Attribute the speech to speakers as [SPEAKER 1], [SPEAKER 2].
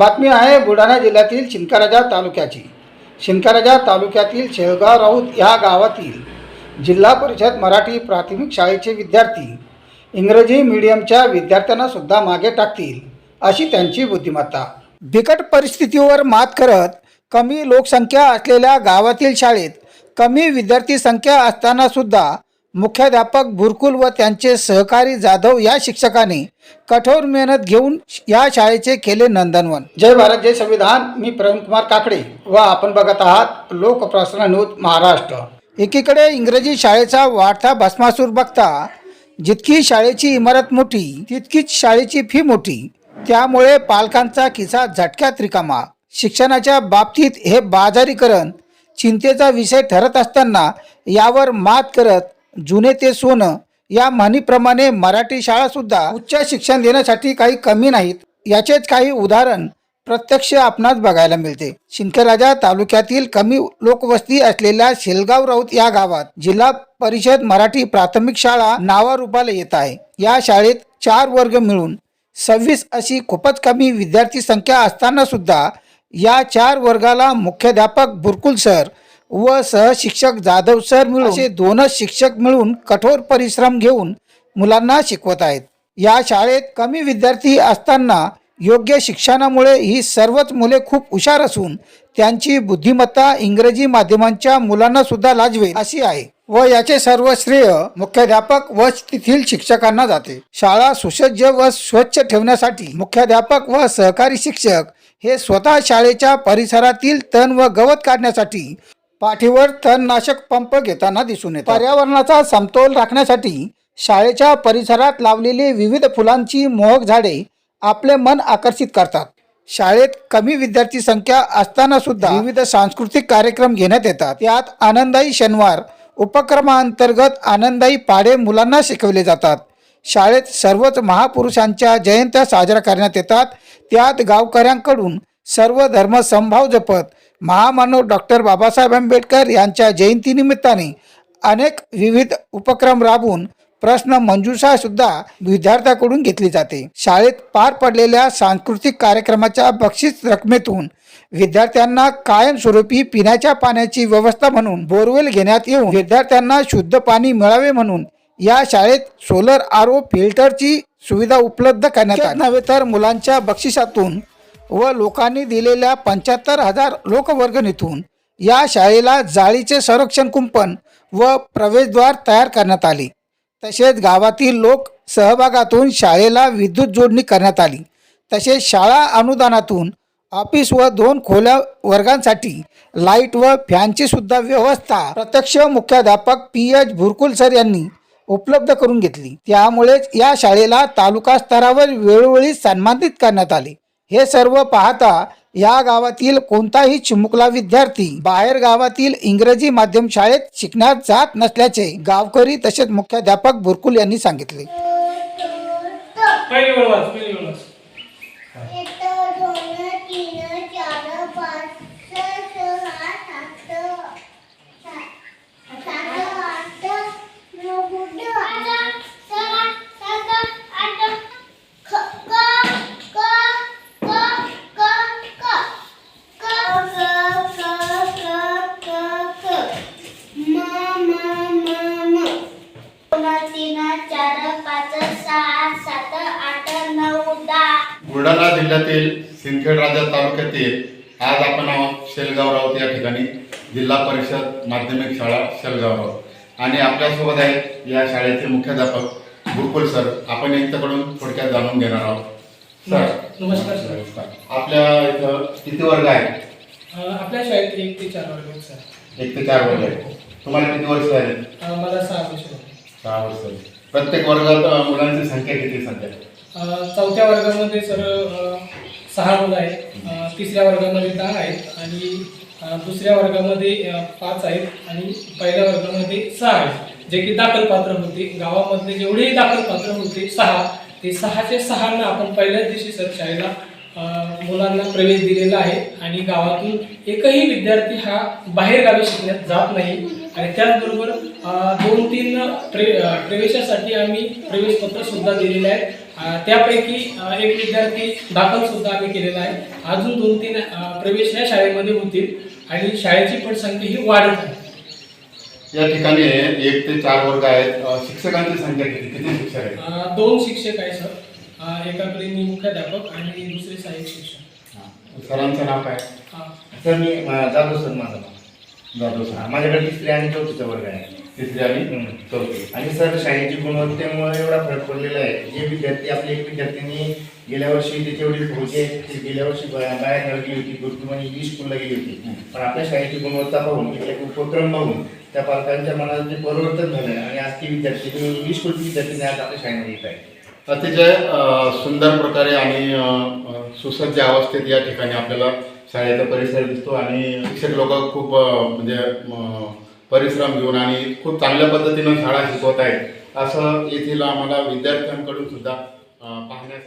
[SPEAKER 1] बातमी आहे बुलढाणा जिल्ह्यातील शिंदकाराजा तालुक्याची. शिंदकाराजा तालुक्यातील शेळगाव राऊत ह्या गावातील जिल्हा परिषद मराठी प्राथमिक शाळेचे विद्यार्थी इंग्रजी मीडियमच्या विद्यार्थ्यांना सुद्धा मागे टाकतील अशी त्यांची बुद्धिमत्ता. बिकट परिस्थितीवर मात करत कमी लोकसंख्या असलेल्या गावातील शाळेत कमी विद्यार्थी संख्या असताना सुद्धा मुख्याध्यापक बुरकुल व त्यांचे सहकारी जाधव या शिक्षकाने कठोर मेहनत घेऊन या शाळेचे केले नंदनवन. जय भारत जय संविधान. मी प्रवीण कुमार काकडे व आपण बघत आहात लोकप्रसारण न्यूज महाराष्ट्र. एकीकडे इंग्रजी शाळेचा वाढता भस्मासूर बघता जितकी शाळेची इमारत मोठी तितकीच शाळेची फी मोठी. त्यामुळे पालकांचा खिसा झटक्यात रिकामा. शिक्षणाच्या बाबतीत हे बाजारीकरण चिंतेचा विषय ठरत असताना यावर मात करत जुने ते सोनं या म्हणीप्रमाणे मराठी शाळासुद्धा उच्च शिक्षण देण्यासाठी काही कमी नाहीत. याचेच काही उदाहरण प्रत्यक्ष आपणास बघायला मिळते. शिंदखेराजा तालुक्यातील कमी लोकवस्ती असलेल्या शेलगाव राऊत या गावात जिल्हा परिषद मराठी प्राथमिक शाळा नावारूपाला येत आहे. या शाळेत चार वर्ग मिळून सव्वीस अशी खूपच कमी विद्यार्थी संख्या असताना सुद्धा या चार वर्गाला मुख्याध्यापक बुरकुल सर व सहशिक्षक जाधव सर मिळून असे दोनच शिक्षक मिळून कठोर परिश्रम घेऊन मुलांना शिकवत आहेत. या शाळेत कमी विद्यार्थी असताना योग्य शिक्षणामुळे ही सर्वच मुले खूप हुशार असून त्यांची बुद्धिमत्ता इंग्रजी माध्यमांच्या मुलांना सुद्धा लाजवेल अशी आहे व याचे सर्व श्रेय मुख्याध्यापक व तेथील शिक्षकांना जाते. शाळा सुसज्ज व स्वच्छ ठेवण्यासाठी मुख्याध्यापक व सहकारी शिक्षक हे स्वतः शाळेच्या परिसरातील तण व गवत काढण्यासाठी पाठीवर तणनाशक पंप घेताना दिसून येत पर्यावरणाचा समतोल राखण्यासाठी शाळेच्या परिसरात लावलेली विविध फुलांची मोहक झाडे आपले मन आकर्षित करतात. शाळेत कमी विद्यार्थी संख्या असताना सुद्धा विविध सांस्कृतिक कार्यक्रम घेण्यात येतात. यात आनंदाई शनिवार उपक्रमाअंतर्गत आनंदाई पाडे मुलांना शिकवले जातात. शाळेत सर्वच महापुरुषांच्या जयंत्या साजऱ्या करण्यात येतात. त्यात गावकऱ्यांकडून सर्व धर्म समभाव जपत महामानव डॉक्टर बाबासाहेब आंबेडकर यांच्या जयंतीनिमित्ताने अनेक विविध उपक्रम राबवून प्रश्न मंजुषा सुद्धा विद्यार्थ्याकडून घेतली जाते. शाळेत पार पडलेल्या सांस्कृतिक कार्यक्रमाच्या बक्षीस रकमेतून विद्यार्थ्यांना कायमस्वरूपी पिण्याच्या पाण्याची व्यवस्था म्हणून बोरवेल घेण्यात येऊन विद्यार्थ्यांना शुद्ध पाणी मिळावे म्हणून या शाळेत सोलर आरो फिल्टरची सुविधा उपलब्ध करण्यात नव्हे तर मुलांच्या बक्षिसातून व लोकांनी दिलेल्या पंच्याहत्तर हजार लोकवर्गणीतून या शाळेला जाळीचे संरक्षण कुंपण व प्रवेशद्वार तयार करण्यात आले. तसेच गावातील लोक सहभागातून शाळेला विद्युत जोडणी करण्यात आली. तसेच शाळा अनुदानातून ऑफिस व दोन खोल्या वर्गांसाठी लाइट व फॅनची सुद्धा व्यवस्था प्रत्यक्ष मुख्याध्यापक पी एच भुरकुल सर यांनी उपलब्ध करून घेतली. त्यामुळेच या शाळेला तालुका स्तरावर वेळोवेळी सन्मानित करण्यात आले. हे सर्व पाहता या गावातील कोणताही चिमुकला विद्यार्थी बाहेर गावातील इंग्रजी माध्यम शाळेत शिकण्यात जात नसल्याचे गावकरी तसेच मुख्याध्यापक बुरकुल यांनी सांगितले.
[SPEAKER 2] बुलढाणा जिल्ह्यातील सिंदखेड राजा तालुक्यातील आज आपण आहोत शेलगाव राऊत या ठिकाणी जिल्हा परिषद माध्यमिक शाळा शेलगाव राऊत. आणि आपल्यासोबत आहेत या शाळेचे मुख्याध्यापक गुरुकुल सर. आपण यांच्याकडून थोडक्यात जाणून घेणार आहोत. सर
[SPEAKER 3] नमस्कार सर.
[SPEAKER 2] नमस्कार. आपल्या इथं किती वर्ग आहेत?
[SPEAKER 3] अं, आपल्या शाळेत एक ते चार वर्ग आहेत सर.
[SPEAKER 2] एक ते चार वर्ग आहेत. तुम्हाला किती वर्ष झाली
[SPEAKER 3] अं, मला सहा वर्ष.
[SPEAKER 2] सहा वर्ष प्रत्येक वर्गात मुलांची संख्या किती संख्या
[SPEAKER 3] चौथ्या वर्गामध्ये सर सहा मुलं आहेत. तिसऱ्या वर्गामध्ये दहा आहेत आणि दुसऱ्या वर्गामध्ये पाच आहेत आणि पहिल्या वर्गामध्ये सहा आहेत. जे की दाखल पात्र होते. गावामधले जेवढेही दाखल पात्र होते सहा ते सहाचे सहांना आपण पहिल्याच दिवशी सर शाळेला मुलांना प्रवेश दिलेला आहे आणि गावातून एकही विद्यार्थी हा बाहेर गावी शिकण्यात जात नाही. आणि त्याचबरोबर दोन तीन प्रे प्रवेशासाठी आम्ही प्रवेशपत्र सुद्धा दिलेले आहेत. अ, त्यापैकी एक विद्यार्थी दाखल सुद्धा आम्ही केलेला आहे. अजून दोन तीन प्रवेश या शाळेमध्ये होतील आणि शाळेची पटसंख्या ही वाढत आहे.
[SPEAKER 2] या ठिकाणी एक ते चार वर्ग आहेत. शिक्षकांची संख्या किती? किती शिक्षक आहेत?
[SPEAKER 3] अ, दोन शिक्षक आहे सर. एकाकडे मी मुख्याध्यापक आणि दुसरे सहाय्यक शिक्षक.
[SPEAKER 2] सरांचं नाव काय?
[SPEAKER 4] सर मी अं, जाधव सर माझं नाव.
[SPEAKER 2] जाधव सर.
[SPEAKER 4] हा, माझ्याकडे तिसरी आणि चौथीचा वर्ग आहे.
[SPEAKER 2] तिसरी आणि?
[SPEAKER 4] हम्म.
[SPEAKER 2] चौथी.
[SPEAKER 4] आणि सर शाळेची गुणवत्तेमुळे एवढा फरक पडलेला आहे. जे विद्यार्थी आपले एक विद्यार्थ्यांनी गेल्या वर्षी त्याची एवढी फौजी आहे ते गेल्या वर्षी बा- बाहेर गेली होती गुरुकुल आणि इंग्लिश स्कूलला गेली होती. पण आपल्या शाळेची गुणवत्ता पाहून इथले उपक्रम पाहून त्या पालकांच्या मनात ते परिवर्तन झालं आणि आज ती विद्यार्थी इंग्लिश स्कूलची विद्यार्थी आज आपल्या शाळेमध्ये येत आहे.
[SPEAKER 2] अतिशय सुंदर प्रकारे आणि सुसज्ज अवस्थेत या ठिकाणी आपल्याला शाळेचा परिसर दिसतो आणि शिक्षक लोक खूप म्हणजे परिश्रम घेऊन आणि खूप चांगल्या पद्धतीनं शाळा शिकवत आहेत. असं येथील आम्हाला विद्यार्थ्यांकडून सुद्धा पाहण्यास